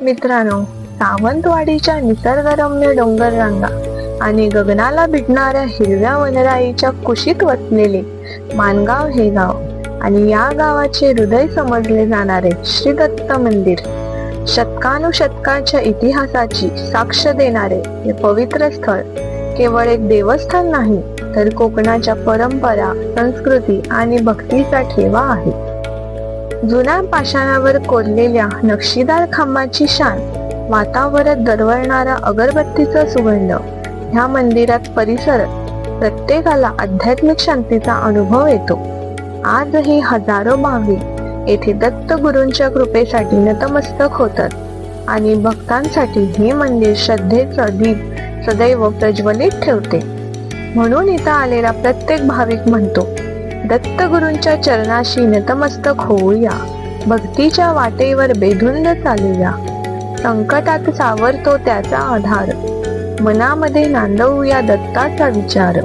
मित्रांनो सावंतवाडीच्या निसर्गरम्य डोंगररांगा आणि गगनाला भिडणाऱ्या हिरव्या वनराईच्या कुशीत वसलेले मानगाव हे गाव आणि या गावाचे हृदय समजले जाणारे श्री दत्त मंदिर शतकानुशतकाच्या इतिहासाची साक्ष देणारे हे पवित्र स्थळ केवळ एक देवस्थान नाही तर कोकणाच्या परंपरा संस्कृती आणि भक्तीचा ठेवा आहे. जुन्या पाषाणावर कोरलेल्या नक्षीदार खांबाची शान वातावरणात दरवळणारा अगरबत्तीचा सुगंध ह्या मंदिरात परिसर प्रत्येकाला आध्यात्मिक शांतीचा अनुभव येतो. आजही हजारो भाविक येथे दत्त गुरूंच्या कृपेसाठी नतमस्तक होतात आणि भक्तांसाठी हे मंदिर श्रद्धेचं दीप सदैव प्रज्वलित ठेवते. म्हणून इथं आलेला प्रत्येक भाविक म्हणतो दत्तगुरूंच्या चरणाशी नतमस्तक होऊया. भक्तीच्या वाटेवर बेधुंद चालूया. संकटात सावरतो त्याचा आधार. मनामध्ये नांदवूया दत्ताचा विचार.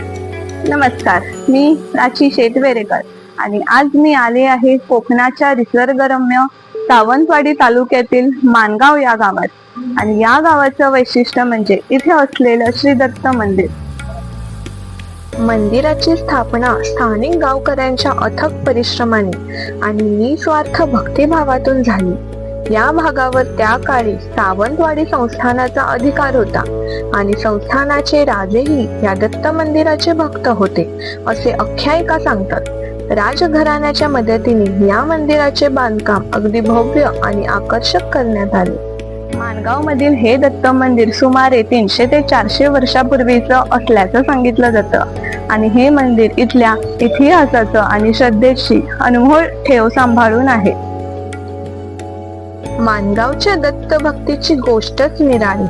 नमस्कार मी प्राची शेटवेरेकर आणि आज मी आले आहे कोकणाच्या निसर्गरम्य सावंतवाडी तालुक्यातील मानगाव या गावात. आणि या गावाचं वैशिष्ट्य म्हणजे इथे असलेलं श्री दत्त मंदिर. मंदिराची स्थापना स्थानिक गावकऱ्यांच्या अथक परिश्रमाने आणि निस्वार्थ भक्तिभावातून झाली. या भागावर त्या काळी सावंतवाडी संस्थानाचा अधिकार होता आणि संस्थानाचे राजेही या दत्त मंदिराचे भक्त होते असे आख्यायिका सांगतात. राजघराण्याच्या मदतीने या मंदिराचे बांधकाम अगदी भव्य आणि आकर्षक करण्यात आले. मानगाव मधील हे दत्त मंदिर सुमारे तीनशे ते चारशे वर्षापूर्वीचं असल्याचं सांगितलं जातं. आणि हे मंदिर इथल्या इतिहासाचं आणि श्रद्धेची अनमोल ठेव सांभाळून आहे. मानगावच्या दत्त भक्तीची गोष्टच निराळी.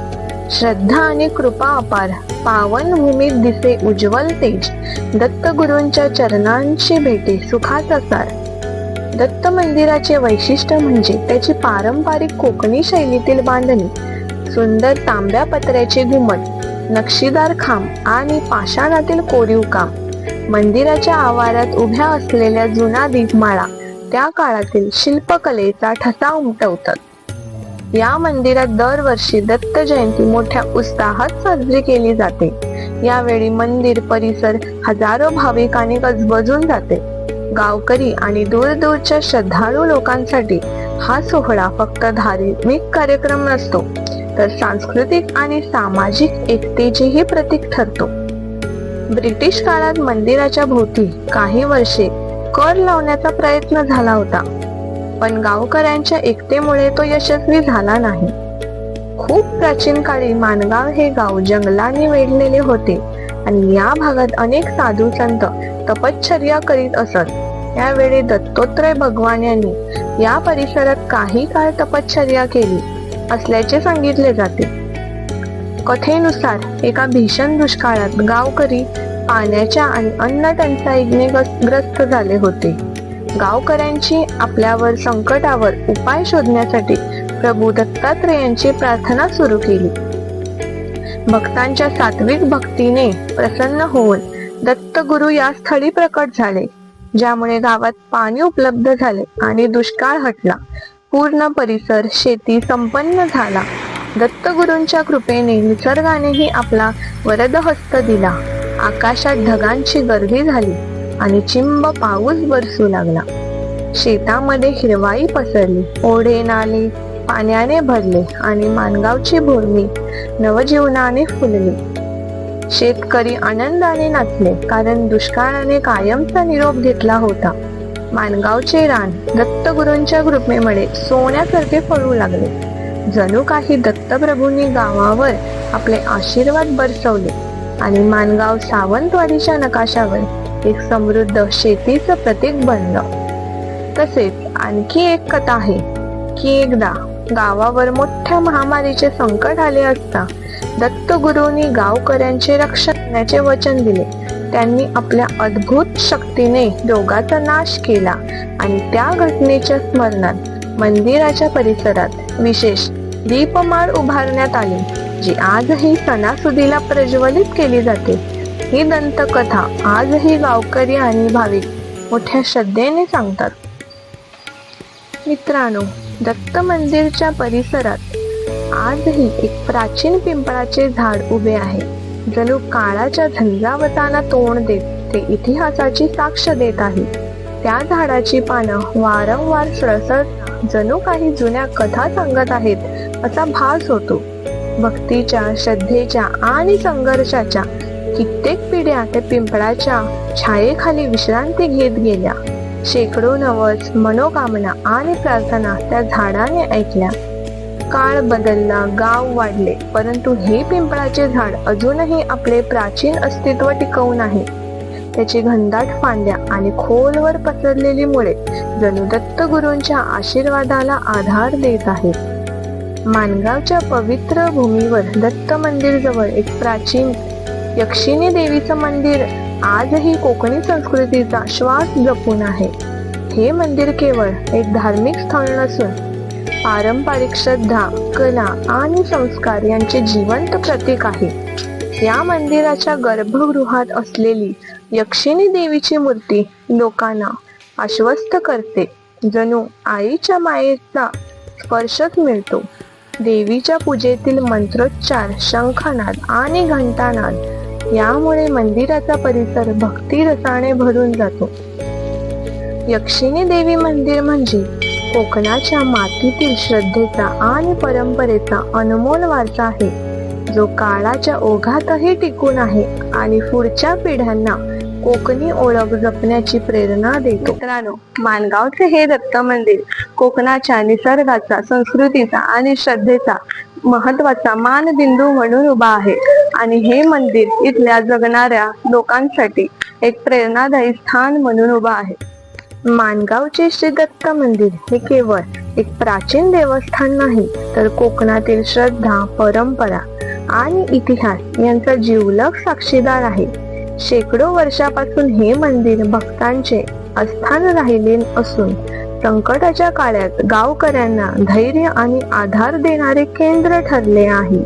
श्रद्धा आणि कृपा अपार. पावन भूमीत दिसे उज्ज्वल तेज. दत्त गुरूंच्या चरणांची भेटे सुखाचा सार. दत्त मंदिराचे वैशिष्ट्य म्हणजे त्याची पारंपरिक कोकणी शैलीतील बांधणी. सुंदर तांब्या पत्र्याचे घुमट. नक्षीदार खांब आणि पाषाणातील कोरीव काम. मंदिराच्या आवारात उभ्या असलेल्या जुना दीपमाळा त्या काळातील शिल्पकलेचा ठसा उमटवतात. या मंदिरात दरवर्षी दत्त जयंती मोठ्या उत्साहात साजरी केली जाते. यावेळी मंदिर परिसर हजारो भाविकांनी गजबजून जाते. गावकरी आणि दूरदूरच्या श्रद्धाळू लोकांसाठी हा सोहळा फक्त धार्मिक कार्यक्रम नसतो तर सांस्कृतिक आणि सामाजिक एकतेचेही प्रतीक ठरतो. ब्रिटिश काळात मंदिराच्या भोवती काही वर्षे कर लावण्याचा प्रयत्न झाला होता. पण गावकऱ्यांच्या एकतेमुळे तो यशस्वी झाला नाही. खूप प्राचीन काळी मानगाव हे गाव जंगलाने वेढलेले होते आणि या भागात अनेक साधू संत तपश्चर्या करीत असत. यावेळी दत्तोत्रय भगवान यांनी या परिसरात काही काळ तपश्चर्या केली. असल्याचे सांगितले जाते. कथेनुसार एका भीषण दुष्काळात गावकरी पाण्याच्या आणि अन्न टंचाईने ग्रस्त झाले होते. गावकऱ्यांची आपल्यावर संकटावर उपाय शोधण्यासाठी प्रभू दत्तात्रेयांची प्रार्थना सुरू केली. भक्तांच्या सात्विक भक्तीने प्रसन्न होऊन दत्तगुरु या स्थळी प्रकट झाले ज्यामुळे गावात पाणी उपलब्ध झाले आणि दुष्काळ हटला. पूर्ण परिसर शेती संपन्न झाला. दत्तगुरूंच्या कृपेने निसर्गानेही आपला वरदहस्त दिला. आकाशात ढगांची गर्दी झाली आणि चिंब पाऊस बरसू लागला. शेतामध्ये हिरवाई पसरली. ओढे नाले पाण्याने भरले आणि मानगावची भूमी नवजीवनाने फुलली. शेतकरी आनंदाने नाचले कारण दुष्काळाने कायमचा निरोप घेतला होता. मानगावचे रान दत्तगुरूंच्या कृपेमुळे सोन्यासारखे फळू लागले. जणू काही दत्तप्रभूंनी गावावर आपले आशीर्वाद बरसवले आणि मानगाव सावंतवाडीच्या नकाशावर एक समृद्ध शेतीचं प्रतीक बनलं. तसेच आणखी एक कथा आहे की एकदा गावावर मोठ्या महामारीचे संकट आले असता दत्तगुरूंनी गावकऱ्यांचे रक्षण करण्याचे वचन दिले. त्यांनी आपल्या अद्भुत शक्तीने रोगाचा नाश केला. आणि त्या घटनेच्या स्मरणात मंदिराच्या परिसरात विशेष दीपमाळ उभारण्यात आली जी आजही सणासुदीला प्रज्वलित केली जाते. ही दंतकथा आजही गावकरी आणि भाविक मोठ्या श्रद्धेने सांगतात. मित्रांनो दत्त मंदिरच्या परिसरात आजही एक प्राचीन पिंपळाचे झाड उभे आहे. जणू काळाच्या झंझावताना तोंड देत ते इतिहासाची साक्ष देत आहे त्या झाडाची पानं वारंवार सळसळ जणू काही जुन्या कथा सांगत आहेत असा भास होतो. भक्तीच्या श्रद्धेच्या आणि संघर्षाच्या कित्येक पिढ्या त्या पिंपळाच्या छायेखाली विश्रांती घेत गेल्या. शेकडो नवस मनोकामना आणि प्रार्थना त्या झाडाने ऐकल्या. काळ बदलला गाव वाढले. परंतु हे पिंपळाचे झाड अजूनही आपले प्राचीन अस्तित्व टिकवून आहे त्याची घनदाट फांद्या आणि खोलवर पसरलेली मुळे जणू दत्तगुरूंच्या आशीर्वादाला आधार देत आहेत. मानगावच्या पवित्र भूमीवर दत्त मंदिर जवळ एक प्राचीन यक्षिणी देवीचं मंदिर आजही कोकणी संस्कृतीचा श्वास जपून आहे. हे मंदिर केवळ एक धार्मिक स्थळ नसून पारंपरिक श्रद्धा कला आणि संस्कार यांचे जिवंत प्रतीक आहे. या मंदिराच्या गर्भगृहात असलेली यक्षिणी देवीची मूर्ती लोकांना आश्वस्त करते. जणू आईच्या मायेचा स्पर्शच मिळतो. देवीच्या पूजेतील मंत्रोच्चार शंखनाद आणि घंटानाद यामुळे मंदिराचा परिसर भक्ती रसाने भरून जातो. यक्षिणी देवी मंदिर म्हणजे कोकणाच्या मातीतील श्रद्धेचा आणि परंपरेचा अनमोल वारसा आहे. जो काळाच्या ओघातही टिकून आहे आणि पुढच्या पिढ्यांना कोकणी ओळख जपण्याची प्रेरणा देतो. मित्रांनो मानगावचे हे दत्त मंदिर कोकणाच्या निसर्गाचा संस्कृतीचा आणि श्रद्धेचा महत्त्वाचा मानबिंदू म्हणून उभा आहे. आणि हे मंदिर इथल्या जगणाऱ्या लोकांसाठी एक प्रेरणादायी स्थान म्हणून उभा आहे. मानगावचे श्री दत्त मंदिर हे केवळ एक प्राचीन देवस्थान नाही तर कोकणातील श्रद्धा परंपरा आणि इतिहास यांचा जीवलग साक्षीदार आहे. शेकडो वर्षापासून हे मंदिर भक्तांचे अस्थान राहिले असून संकटाच्या काळात गावकऱ्यांना धैर्य आणि आधार देणारे केंद्र ठरले आहे.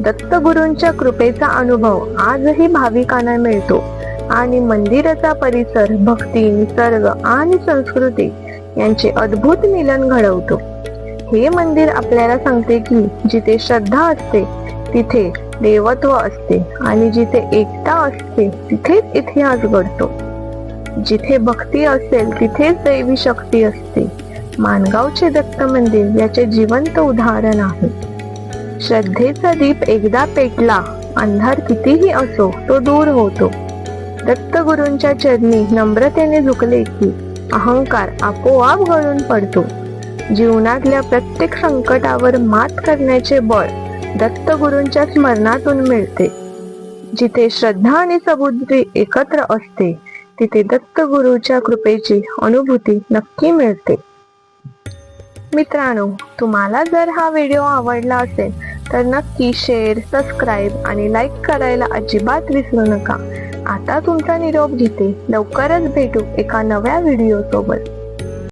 दत्तगुरूंच्या कृपेचा अनुभव आजही भाविकांना मिळतो. आणि मंदिराचा परिसर भक्ती निसर्ग आणि संस्कृती यांचे अद्भुत मिलन घडवतो. हे मंदिर आपल्याला सांगते की जिथे श्रद्धा असते तिथे देवत्व असते आणि जिथे एकता असते तिथेच इतिहास घडतो. जिथे भक्ती असेल तिथेच दैवी शक्ती असते. मानगावचे दत्त मंदिर याचे जिवंत उदाहरण आहे. श्रद्धेचा दीप एकदा पेटला अंधार कितीही असो तो दूर होतो. दत्तगुरूंच्या चरणी नम्रतेने झुकले की अहंकार आपोआप गळून पडतो. जीवनातल्या प्रत्येक संकटावर मात करण्याचे बळ दत्तगुरूंच्या स्मरणातून मिळते. जिथे श्रद्धा आणि सबुद्धी एकत्र असते तिथे दत्तगुरूच्या कृपेची अनुभूती नक्की मिळते. मित्रांनो तुम्हाला जर हा व्हिडिओ आवडला असेल तर नक्की शेअर सबस्क्राईब आणि लाईक करायला अजिबात विसरू नका. आता तुमचा निरोप घेते. लवकरच भेटू एका नव्या व्हिडिओ सोबत